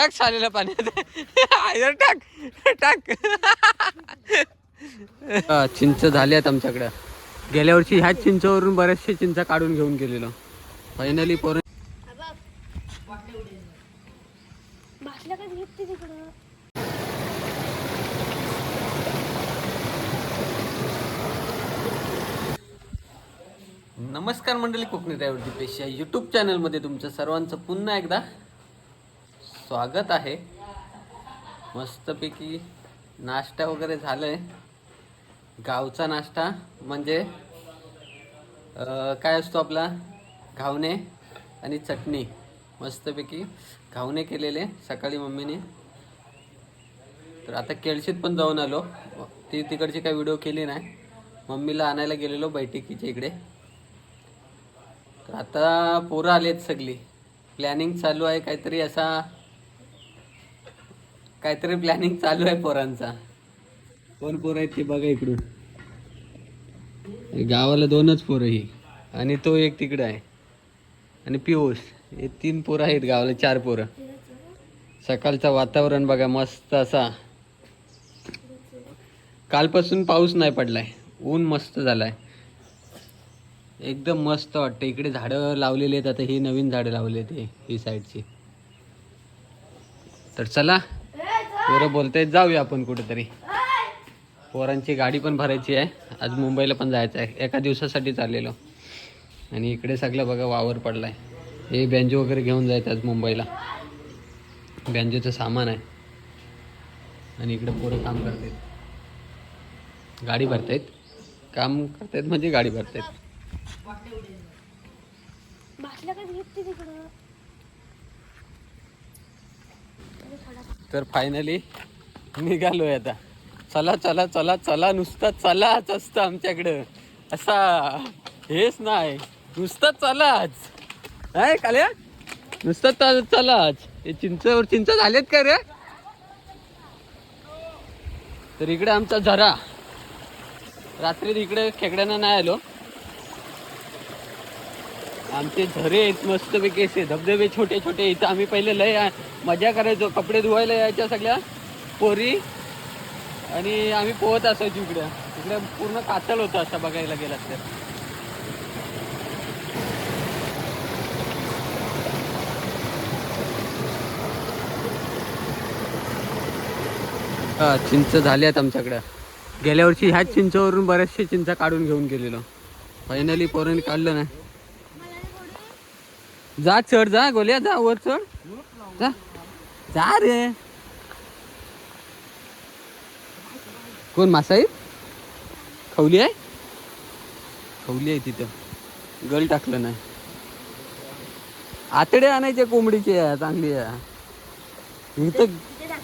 टाक सालेला पाण्यात आयर टाक टाक. चिंच झाल्यात आमच्याकडं. गेल्या वर्षी ह्याच चिंचवरून बऱ्याचशा चिंचा काढून घेऊन गेलेलो. फायनली पोर नमस्कार मंडळी कोकणी ड्रायव्हरची पेशा यूट्यूब चॅनलमध्ये तुमचं सर्वांचं पुन्हा एकदा स्वागत आहे. मस्तपैकी नाश्ता वगैरे झालाय. आहे गावचा नाश्ता म्हणजे काय असतो आपला? घावणे आणि चटणी. मस्तपैकी घावणे केलेले सकाळी मम्मीने. तर आता केळशीत पण जाऊन आलो. ती तिकडची काही व्हिडिओ केली नाही. मम्मीला आणायला गेलेलो बैठकीच्या इकडे. तर आता पोरं आलेत सगळी. प्लॅनिंग चालू आहे काहीतरी असा काहीतरी प्लॅनिंग चालू आहे पोरांचा. कोण पोरं आहेत ते बघा इकडून. गावाला दोनच पोरं ही. आणि तो एक तिकडं आहे. आणि पियुष. हे तीन पोरं आहेत गावाला चार पोरं. सकाळचं वातावरण बघा मस्त असा. कालपासून पाऊस नाही पडलाय. ऊन मस्त झालाय. एकदम मस्त वाटतं इकडे झाडं लावलेली आहेत. आता ही नवीन झाडं लावली आहेत ही साईडची. तर चला पोरं बोलतायत जाऊया आपण कुठेतरी. पोरांची गाडी पण भरायची आहे. आज मुंबईला पण जायचं आहे. एका दिवसासाठी चाललेलो. आणि इकडे सगळं बघा वावर पडलाय. हे बँजो वगैरे घेऊन जायचं आज मुंबईला. बँजोचं सामान आहे. आणि इकडे पोरं काम करतायत. गाडी भरतायत. काम करतायत म्हणजे गाडी भरतायत भासल्या का घेतली तिकडं तर फायनली निघालोय आता. चला चला चला चला नुसतं चलाच असतं आमच्याकडं. असा हेच नाही. नुसतं चलाच. आहे काल्या? नुसतं चल चलाच. हे चिंचवर चिंच झालेत का रे? तर इकडे आमचा झरा. रात्री इकडे खेकड्यांना नाही आलो. आमचे झरे आहेत मस्तपैकी असे धबधबे छोटे छोटे इथं आम्ही पहिले लय मजा करायचो. कपडे धुवायला यायच्या सगळ्या. पोरी. आणि आम्ही पोहत असायचो इकडे. इकडे पूर्ण कातल होतं असं बघायला गेला तर. हा चिंच झाल्यात आमच्याकडं. गेल्या वर्षी ह्याच चिंचावरून बऱ्याचशा चिंचा काढून घेऊन गेलेलो. फायनली पोरांनी काढलं नाही. जा चढ जा गोल्या जा वर चढ. जा. जा रे. कोण मासा आहे खवली आहे? खवली आहे तिथं. गल टाकलं नाही. आतडे आणायचे कोंबडीचे आहे, चांगली. आहे इथं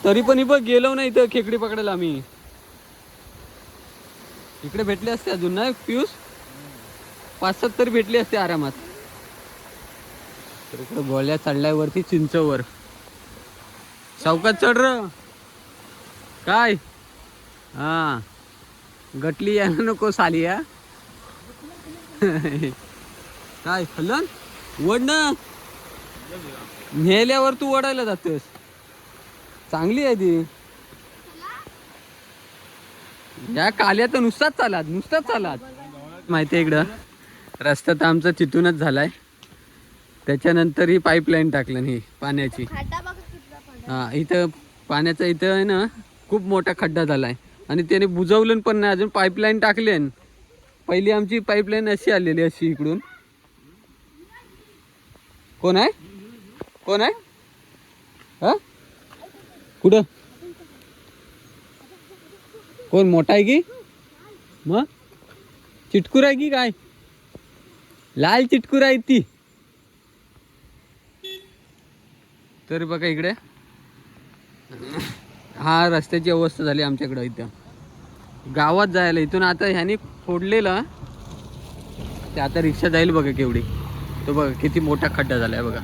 तरी पण इथं गेलो नाही इथं खेकडी पकडायला आम्ही. इकडे भेटले असते अजून नाही पियुष? पाच सात तरी भेटले असते आरामात. तर इकडे गोळ्या चढलाय वरती चिंचवर. चौकात चढ र. काय? हा. गटली यायला नको साली या काय खाल्लं वड ना. नेल्यावर तू वडायला जातोस चांगली आहे ती. या काल्या तर नुसताच चालात नुसताच चालात. माहिती आहे इकडं? रस्ता तर आमचा तिथूनच झालाय. त्याच्यानंतर ही पाईपलाईन टाकलं ही पाण्याची. हा इथं पाण्याचा इथं आहे ना खूप मोठा खड्डा झालाय. आणि त्याने बुजवलं पण नाही अजून पाईपलाईन टाकले. पहिली आमची पाईपलाईन अशी आलेली अशी इकडून. कोण आहे? कोण आहे? हा? कुठं? कोण मोठा आहे की? मग? चिटकूर आहे की काय? लाल चिटकूर आहे ती. तर बघा इकडे. हा रस्त्याची अवस्था झाली आमच्याकडं इथं. गावात जायला इथून आता ह्यानी फोडलेलं ते आता रिक्षा जाईल बघा केवढी. तो बघा किती मोठा खड्डा झाला आहे बघा.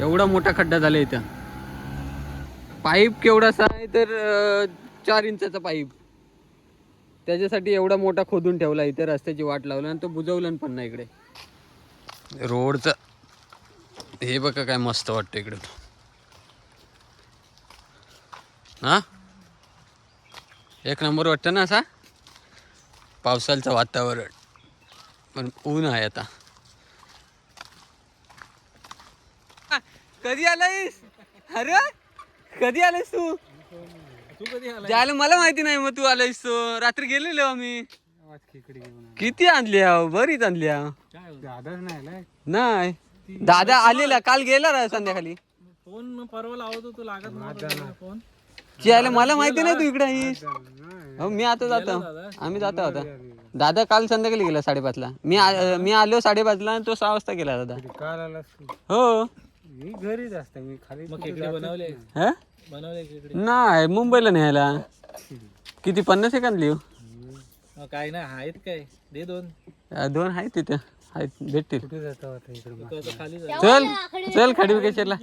एवढा मोठा खड्डा झाला इथं. पाईप केवढासा आहे तर चार इंचाचा पाईप. त्याच्यासाठी एवढा मोठा खोदून ठेवला इथे रस्त्याची वाट लावला आणि तो बुजवलं पण नाही इकडे. रोडचं हे बघा काय मस्त वाटतं इकडं. हा? एक नंबर वाटतं ना असा? पावसाचं वातावरण. पण ऊन आहे आता. कधी आलायस? अरे कधी आलायस तू? तू कधी आला मला माहिती नाही मग तू आलायस तो. रात्री गेलेलो आम्ही. किती आणल्या? बरीच नाही आलाय? नाही. दादा आलेला काल गेला रा संध्याकाळी. फोन परवा लावत होतो लागत नव्हता फोन. मला माहिती नाही तू इकडे आहेस. हो मी आता जातो. आम्ही जातो आता. दादा काल संध्याकाळी गेला साडेपाचला. मी आ- मी आलो साडेपाचला आणि तो सहा वाजता गेला दादा. काल आलास तू. हो. मी घरीच असते मी खाली मग खेकडे बनवले? हा? बनवले खेकडे नाही मुंबईला न्यायला. किती पन्नास एक आणली हो? मग काय नाही आहेत काय? दे दोन. अ, दोन आहेत तिथे. आहेत भेटतील. कुठे जातो आता इकडे तू आता खाली चल चल खडीकेश्वरला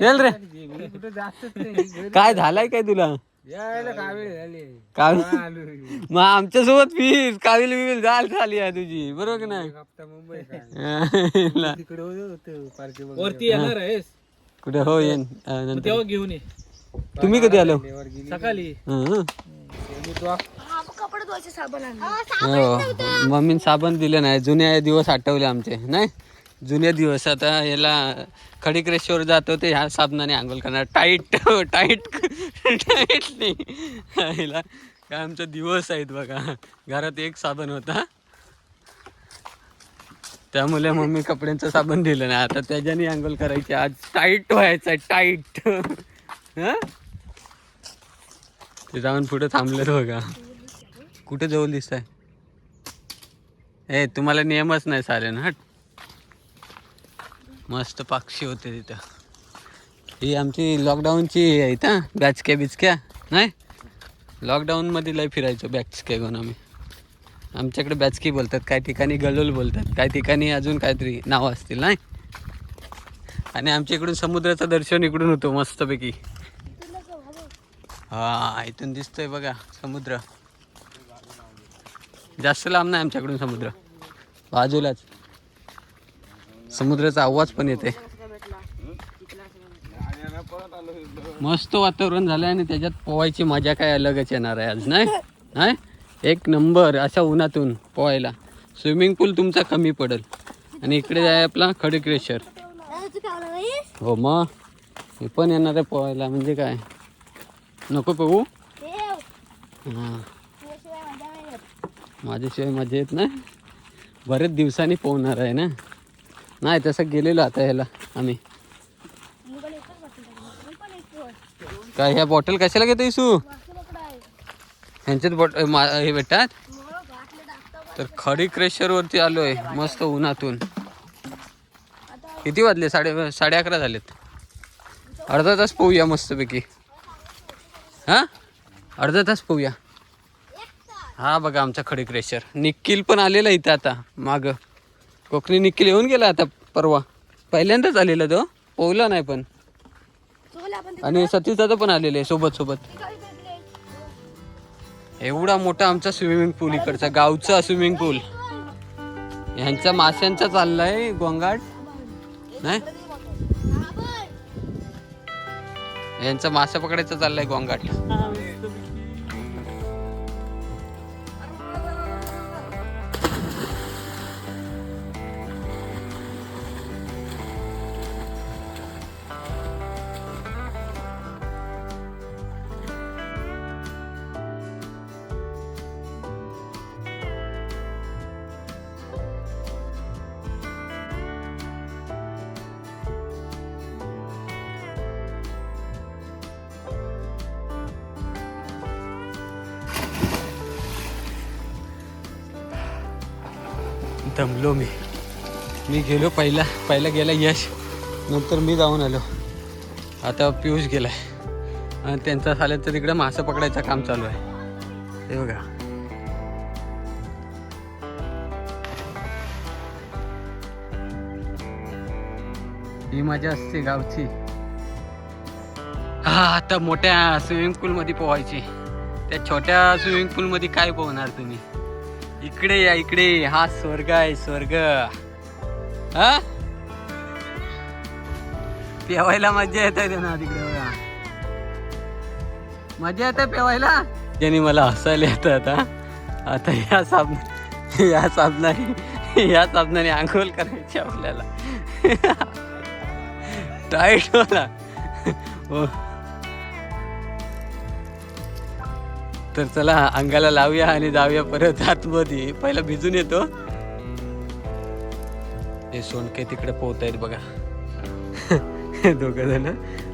चल रे. मी. कुठे जातच नाही काय झालाय काय तुला? यायला कावेळ झाली. कावी आलो मग आमच्यासोबत फीस काविल बिविल झाल झाली आहे तुझी. बरोबर की नाही? हप्ता मुंबई काय ला. तिकडे होते पार्टी वरती येणार आहेस? कुठे? हो अ, नंतर. तेव्हा घेऊन ये. तुम्ही कधी आलो? सकाळी. हं. हा. कपडे धुवायचे साबण आणले. हो मम्मीन साबण दिले नाही. जुने दिवस आठवले आमचे नाही? जुने दिवस. आता याला खडीक्रेश्वर जातो ते ह्या साबणाने आंघोळ करणार. टाईट टाईट टाईट नाही ह्याला काय आमचे दिवस आहेत बघा. घरात एक साबण होता. त्यामुळे मम्मी कपड्यांचं साबण दिलं नाही. आता त्याच्याने आंघोळ करायची. आज टाईट व्हायचं टाईट हं? ते जाऊन पुढे थांबलेत बघा. कुठे जवळ दिसत आहे ए तुम्हाला नियमच नाही सारे ना हट. मस्त पक्षी होते तिथं. ही आमची लॉकडाऊनची आहे हां बॅचक्या बिचक्या नाही? लॉकडाऊनमध्ये लय फिरायचो बॅचक्या घेऊन आम्ही. आमच्याकडे बॅचकी बोलतात काही ठिकाणी गलोल बोलतात काही ठिकाणी अजून काहीतरी नावं असतील नाही? आणि आमच्या इकडून समुद्राचं दर्शन इकडून होतो मस्तपैकी. हां इथून दिसतोय बघा समुद्र. जास्त लांब नाही आमच्याकडून समुद्र. बाजूलाच. समुद्राचा आवाज पण येते मस्त वातावरण झालं आणि त्याच्यात पोवायची मजा काय अलगच येणार आहे आज नाही? नाही? एक नंबर अशा उन्हातून पोहायला. स्विमिंग पूल तुमचा कमी पडेल. आणि इकडे आहे आपला नाहीस हो मग मी पण येणार आहे पोहायला. म्हणजे काय? नको पोहू? हां तुझ्याशिवाय मजा नाही येत माझ्याशिवाय मजा येत नाही. बरेच दिवसांनी पोहणार आहे ना? नाही तसं गेलेलो आता ह्याला आम्ही. काय ह्या बॉटल कशाला घेतो इसू? ह्यांच्यात बॉट हे भेटतात? तर खडी क्रेशरवरती आलो आहे मस्त उन्हातून. किती वाजले? साडे साडे अकरा झालेत. अर्धा तास पोहूया मस्तपैकी. हां? अर्धा तास पोहूया. हा बघा आमचा खडी क्रेशर निखिल पण आलेला इथं आता. माग. कोकणी निखिल येऊन गेला आता परवा. पहिल्यांदाच आलेला तो. पोहला नाही पण. आणि सतीश दादा पण आलेले सोबत सोबत. भेटले. एवढा मोठा आमचा स्विमिंग पूल इकडचा गावचा स्विमिंग पूल ह्यांचा माशांचा चाललाय गोंगाट. नाही? यांचा मासा पकडायचा चाललाय गोंगाट. दमलो मी. मी गेलो पहिला पहिला गेला यश नंतर मी जाऊन आलो. आता पियुष गेलाय. आणि त्यांचा झालं तर तिकडे मासं पकडायचं काम चालू आहे. हे बघा. ही मजा असते गावची हा आता मोठ्या स्विमिंग पूल मध्ये पोहायची. त्या छोट्या स्विमिंग पूल मध्ये काय पोहणार तुम्ही? इकडे या इकडे. हा स्वर्ग आहे स्वर्ग. हा? पेवायला मजा येत आहे ना तिकडे बघा. मजा येते पेवायला? त्यांनी मला हसायला येतं आता. आता या साबण या साबणाने या साबणाने आंघोळ करायची आपल्याला. टाईट होला तर चला अंगाला लावूया आणि जाऊया परत आतमध्ये. पहिला भिजून येतो. हे सोनके तिकडे पोहत आहेत बघा. दोघ जण.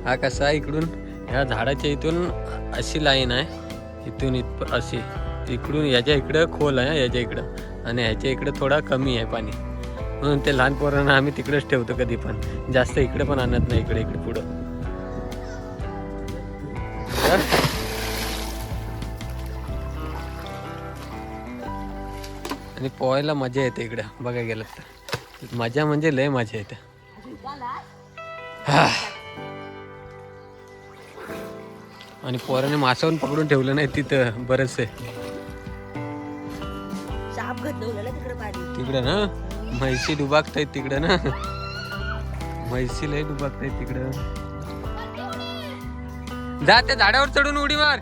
हा कसा इकडून? ह्या झाडाच्या इथून अशी लाईन आहे. इथून इथ अशी. इकडून याच्या इकडं खोल आहे याच्या इकडं. आणि ह्याच्या इकडं थोडा कमी आहे पाणी. म्हणून ते लहान पोरांना आम्ही तिकडेच ठेवतो कधी पण. जास्त इकडे पण आणत नाही इकडे इकडे पुढं. आणि पोहायला मजा येते इकडं. बघा गेलं तर. मजा म्हणजे लय मजा येते. आणि पोराने मासावून पकडून ठेवलं नाही तिथं बरंच तिकडे ना? म्हैशी डुबाकतायत तिकडं ना? म्हैशी लय डुबाकतायत तिकडं. जा त्या झाडावर चढून उडी मार.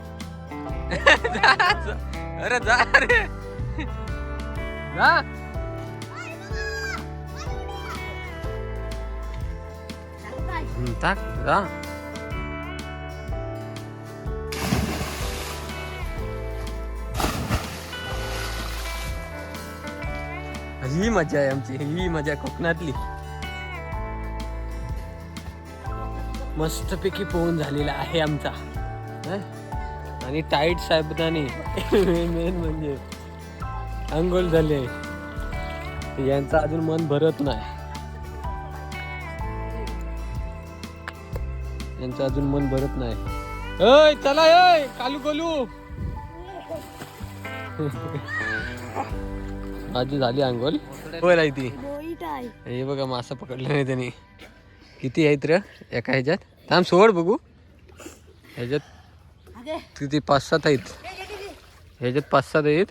अरे जा रे. जा हम्म, टाक जा. ही मजा आहे आमची ही मजा कोकणातली. मस्तपैकी पोहून झालेला आहे आमचा. हं? आणि टाईट साहेबदाने मेन म्हणजे अंघोळ झाले. यांचं अजून मन भरत नाही. यांचं अजून मन भरत नाही. अय चला अय कालू कोलू माझी झाली अंघोळ. होय ती आहे हे बघा मासा पकडलं नाही त्यांनी. किती आहेत रे? एका ह्याच्यात? थांब सोड बघू. ह्याच्यात किती? पाच सात आहेत. ह्याच्यात पाच सात आहेत.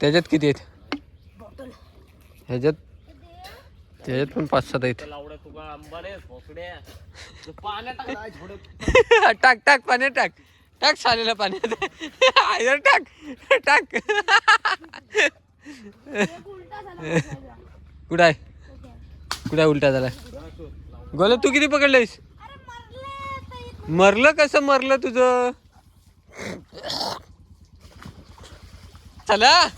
त्याच्यात किती आहेत? ह्याच्यात? त्याच्यात पण पाच सात आहेत. टाक. टाक पाण्यात टाक. टाक सालेला पाण्यात. आयर टाक. टाक. एक उलटा झाला कुठं आहे? कुठं आहे उलटा झाला? गोला तू किती पकडलेस अरे मरले तर मरलं कसं मरलं तुझं? चला.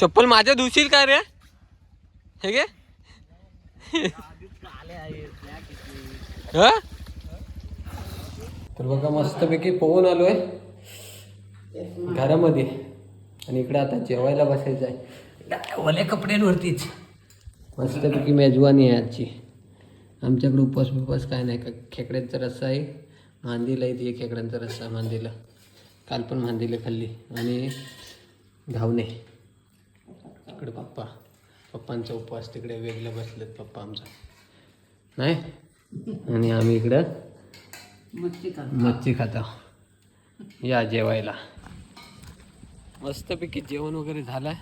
चप्पल माझ्या धुशील का रे? हे गे हा? तर बघा मस्तपैकी पोहून आलोय. घरामध्ये. आणि इकडे आता जेवायला बसायचं आहे. ओल्या कपड्यांवरतीच. मस्तपैकी मेजवानी आहे आजची. आमच्याकडे उपवास बिपास काय नाही. का खेकड्यांचा रस्सा आहे. मांदीला इथे खेकड्यांचा रस्सा मांदीला. काल पण मांदीला खाल्ली. आणि घावणे. इकडे पप्पा. पप्पांचा उपवास तिकडे वेगळं बसलेत पप्पा आमचा. नाही? आणि आम्ही इकडं मच्छी खाता. या जेवायला. मस्तपैकी जेवण वगैरे झालं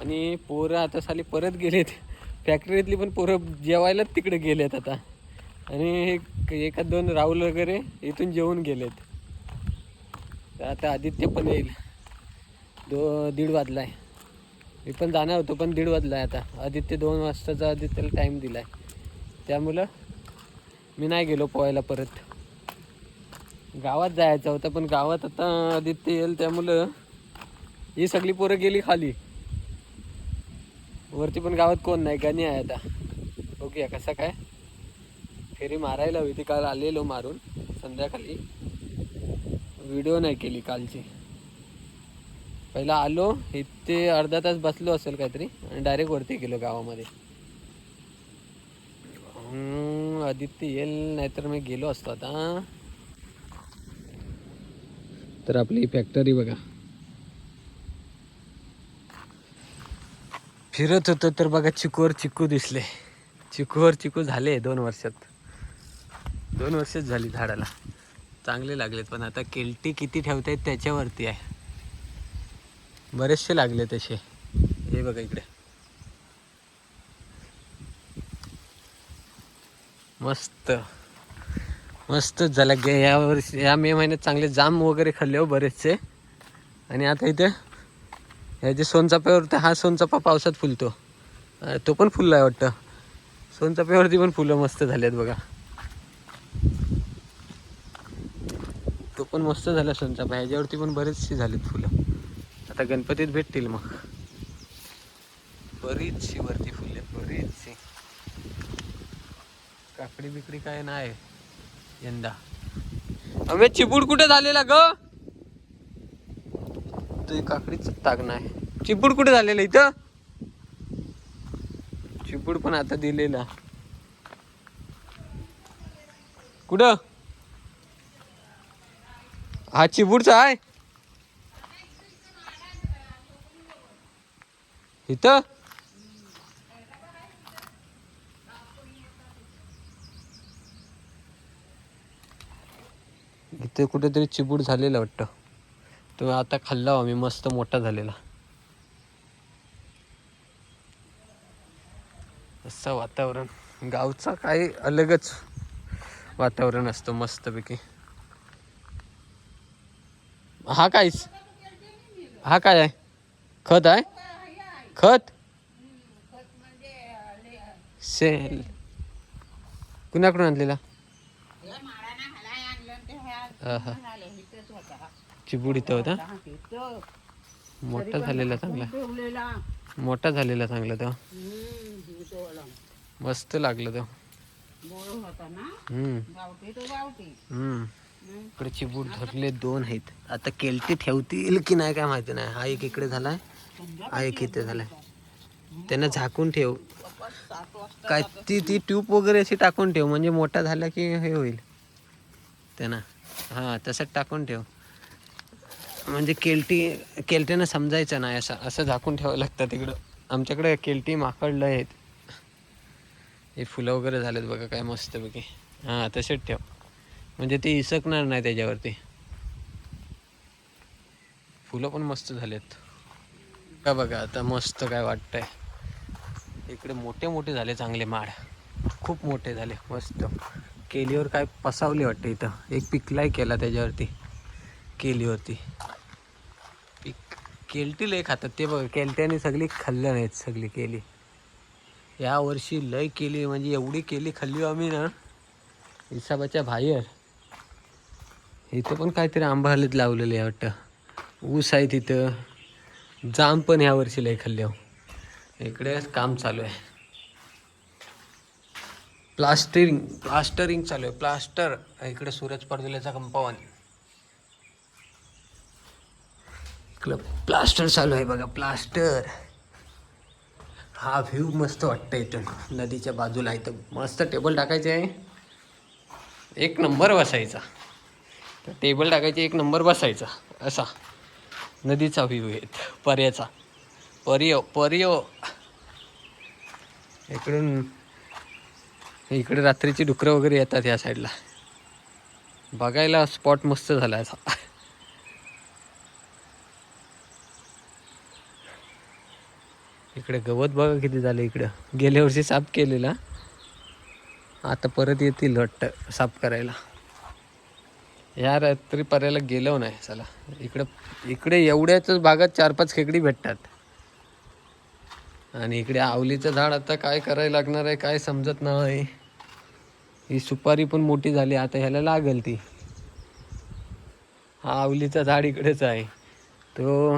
आणि पोरं आता साली परत गेलेत. फॅक्टरीतली पण पोरं जेवायलाच तिकडे गेलेत आता. आणि एक- एखाद दोन राहुल वगैरे इथून जेवून गेलेत. तर आता आदित्य पण येईल. दो दीड वाजलाय. मी पण जाणार होतो पण दीड वाजला आहे आता. आदित्य दोन वाजताचा आदित्यला टाईम दिलाय. त्यामुळं मी नाही गेलो पोहायला परत. गावात जायचं होतं पण गावात आता आदित्य येईल त्यामुळं ही सगळी पोरं गेली खाली. वरती पण गावात कोण नाही गणी आहे आता. बघूया कसं काय. फेरी मारायला हवी ती काल आलेलो मारून संध्याकाळी. व्हिडिओ नाही केली कालची. पहिला आलो इथे अर्धा तास बसलो असेल काहीतरी आणि डायरेक्ट वरती गेलो गावामध्ये. आदित्य येईल नाहीतर मी गेलो असतो आता. तर आपली फॅक्टरी बघा. फिरत होतो तर बघा चिकूवर चिकू दिसले. चिकूवर चिकू झाले दोन वर्षात. दोन वर्षच झाली झाडाला. चांगले लागलेत पण आता केलटी किती ठेवतायत त्याच्यावरती आहे. बरेचसे लागले तसे. हे बघा इकडे. मस्त. मस्तच झालं. गे या वर्षी या मे महिन्यात चांगले जाम वगैरे खाल्ले हो बरेचसे. आणि आता इथे ह्या जे सोनचाप्यावरती हा सोनचापा पावसात फुलतो. तो पण फुलला आहे वाटतं. सोनचाप्यावरती पण फुलं मस्त झाली आहेत बघा. तो पण मस्त झाला सोनचापा. ह्याच्यावरती पण बरेचशी झालीत फुलं. आता गणपतीत भेटतील मग. बरीचशी वरती फुले बरीचशी. काकडी बिकडी काय नाही यंदा. अमे चिपूड कुठे झालेला ग? तुझी काकडीच ताग नाही चिपूड कुठे झालेलं इथं? चिपूड पण आता दिलेला. कुठं? हा चिपूडचा आहे इथं? इथे कुठेतरी चिबूड झालेला वाटतं. तो आता खाल्ला हो, आम्ही मस्त मोठा झालेला. असं वातावरण. गावचा काही अलगच वातावरण असतं मस्तपैकी. हा कायच हा काय आहे? खत आहे? खत? सेल. कुणाकडून आणलेला. चिबूड इथं होता? मोठा झालेला चांगला. मोठा झालेला चांगला तो. मस्त लागलं तो. इकडे चिबूड धरले दोन आहेत. आता केलटी ठेवतील की नाही काय माहिती नाही. हा एक इकडे झालाय. एक इथे झालाय? त्यांना झाकून ठेव. काय ती ती ट्यूब वगैरे अशी टाकून ठेव म्हणजे मोठा झाला की हे होईल. त्यांना. हां तसंच टाकून ठेव. म्हणजे केलटी केलटीनं समजायचं नाही असं. असं झाकून ठेवावं लागतं तिकडं. आमच्याकडे केलटी माकडलं आहेत. हे फुलं वगैरे झालेत बघा काय मस्तपैकी. हां तसेच ठेव. म्हणजे ते इसकणार नाही त्याच्यावरती. फुलं पण मस्त झालेत. का बघा आता मस्त काय वाटतंय. इकडे मोठे मोठे झाले चांगले माड. खूप मोठे झाले मस्त. केलीवर काय पसावले वाटते इथं. एक पिकलाही केला त्याच्यावरती. केलीवरती. पिक केलटी लय खातात ते बघा. केलट्याने सगळी खाल्लं नाहीत सगळी केली. या वर्षी लय केली म्हणजे एवढी केली खाल्ली आम्ही ना. हिसाबाच्या बाहेर. इथं पण काहीतरी आंबा हलत लावलेले आहे वाटतं. ऊस आहे तिथं. जाम पण ह्या वर्षी लय खाल्ले इकडे काम चालू आहे. प्लास्टरिंग प्लास्टरिंग चालू आहे. प्लास्टर इकडे सूरज पडदिल्याचा कंपाऊंड. इकडं प्लास्टर चालू आहे बघा प्लास्टर. हा व्ह्यू मस्त वाटतं इथून. नदीच्या बाजूला इथं मस्त टेबल टाकायचे आहे. एक नंबर बसायचा. तर टेबल टाकायचे एक नंबर बसायचा. असा. नदीचा व्ह्यू आहे पर्याचा. पर्यो पर्यो. इकडून इकडे रात्रीची डुकरं वगैरे येतात या साईडला. बघायला स्पॉट मस्त झाला असा. इकडे गवत बघा किती झालं इकडं. गेल्या वर्षी साफ केलेला. आता परत येतील वाटतं साफ करायला. या रात्री पर्याला गेलो नाही चला. इकडं इकडे एवढ्याच भागात चार पाच खेकडी भेटतात. आणि इकडे आवलीचं झाड आता काय करायला लागणार आहे काय समजत नाही. ही सुपारी पण मोठी झाली आता ह्याला लागेल ती. हा आवलीचा झाड इकडेच आहे. तो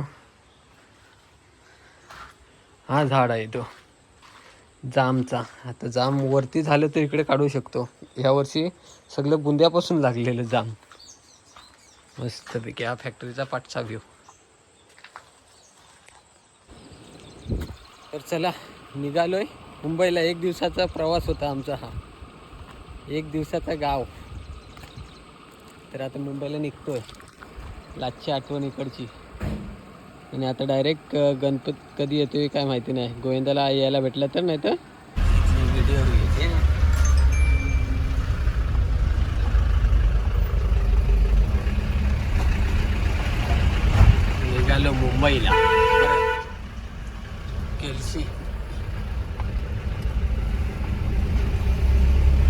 हा झाड आहे तो. जामचा. आता जाम वरती झालं तर इकडे काढू शकतो. ह्या वर्षी सगळं बुंद्यापासून लागलेलं जाम. मस्तपैकी हा फॅक्टरीचा पाठचा व्ह्यू तर चला निघालोय. मुंबईला एक दिवसाचा प्रवास होता आमचा हा. एक दिवसाचा गाव. तर आता मुंबईला निघतोय. लाचची आठवण इकडची. आणि आता डायरेक्ट गणपत कधी येतोय काय माहिती नाही. गोविंदाला यायला भेटला तर नाही तर? व्हिडिओ घ्यायचे निघालो मुंबईला केलसी.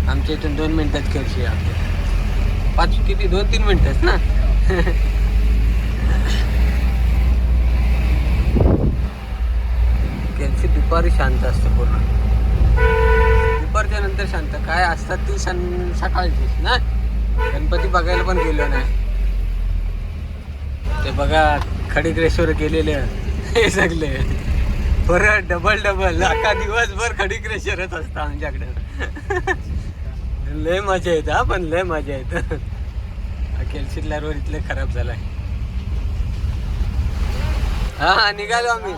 आमच्या इथून दोन मिनिटात केलसी आहे पाच किती? दोन तीन मिनिटात ना? केलसी दुपारी शांत असते पूर्ण. दुपारच्या नंतर शांत. काय असतात ती सं सकाळची ना? गणपती बघायला पण गेलो नाही. ते बघा खडिक्रेश्वर गेलेले हे सगळे. परत डबल डबल अख्खा दिवसभर खडिक्रेश्वरच असतं आमच्याकडे. लय मजा येत हा पण लय मजा येत. केलसीतला रोड इथले खराब झालाय. हा निघालो आम्ही.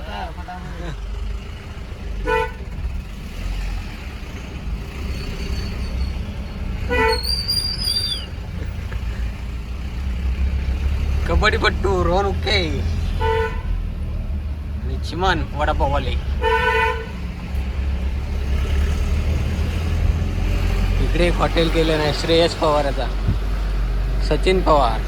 कबड्डीपट्टू रोहन उके. आणि चिमन वडापाववाले इकडे एक हॉटेल केलं नाही श्रेयस पवाराचा सचिन पवार.